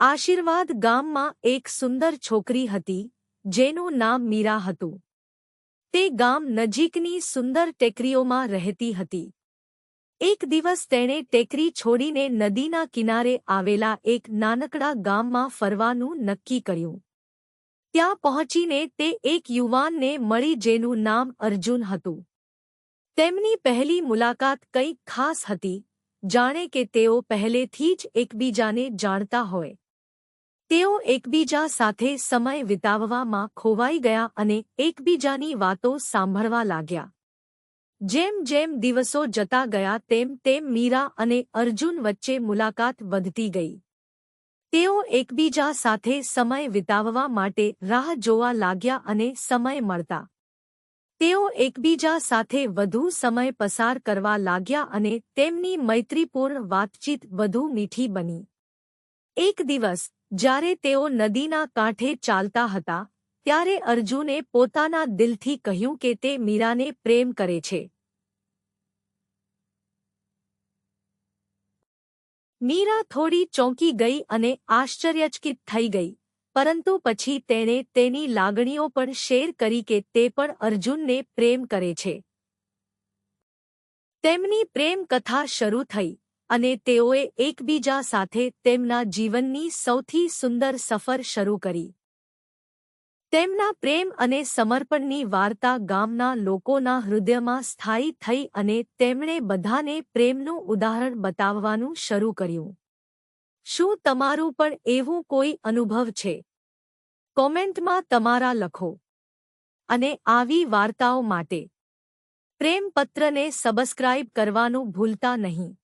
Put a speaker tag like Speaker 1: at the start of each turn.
Speaker 1: આશીર્વાદ ગામમાં એક સુંદર છોકરી હતી, જેનું નામ મીરા હતું. તે ગામ નજીકની સુંદર ટેકરીઓમાં રહેતી હતી. એક દિવસ તેણે ટેકરી છોડીને નદીના કિનારે આવેલા એક નાનકડા ગામમાં ફરવાનું નક્કી કર્યું. ત્યાં પહોંચીને તે એક યુવાનને મળી જેનું નામ અર્જુન હતું. તેમની પહેલી મુલાકાત કંઈક ખાસ હતી, જાણે કે તેઓ પહેલેથી જ એકબીજાને જાણતા હોય. તેઓ એકબીજા સાથે સમય વિતાવવામાં ખોવાઈ ગયા અને એકબીજાની વાતો સાંભળવા લાગ્યા. જેમ જેમ દિવસો જતા ગયા તેમ તેમ મીરા અને અર્જુન વચ્ચે મુલાકાત વધતી ગઈ. તેઓ એકબીજા સાથે સમય વિતાવવા માટે રાહ જોવા લાગ્યા અને સમય મળતા. તેઓ એકબીજા સાથે વધુ સમય પસાર કરવા લાગ્યા અને તેમની મૈત્રીપૂર્ણ વાતચીત વધુ મીઠી બની. એક દિવસ જ્યારે તેઓ નદીના કાંઠે ચાલતા હતા, ત્યારે અર્જુને પોતાના દિલથી કહ્યું કે તે મીરાને પ્રેમ કરે છે. મીરા થોડી ચોંકી ગઈ અને આશ્ચર્યચકિત થઈ ગઈ, પરંતુ પછી તેણે તેની લાગણીઓ પણ શેર કરી કે તે પણ અર્જુનને પ્રેમ કરે છે. તેમની પ્રેમ કથા શરૂ થઈ. અને તેઓએ એકબીજા સાથે તેમના જીવનની સૌથી સુંદર સફર શરૂ કરી. તેમના પ્રેમ અને સમર્પણની વાર્તા ગામના લોકોના હૃદયમાં સ્થાયી થઈ અને તેમણે બધાને પ્રેમનું ઉદાહરણ બતાવવાનું શરૂ કર્યું. શું તમારું પણ એવું કોઈ અનુભવ છે? કોમેન્ટમાં તમારા લખો. અને આવી વાર્તાઓ માટે. પ્રેમપત્રને સબસ્ક્રાઇબ કરવાનું ભૂલતા નહીં.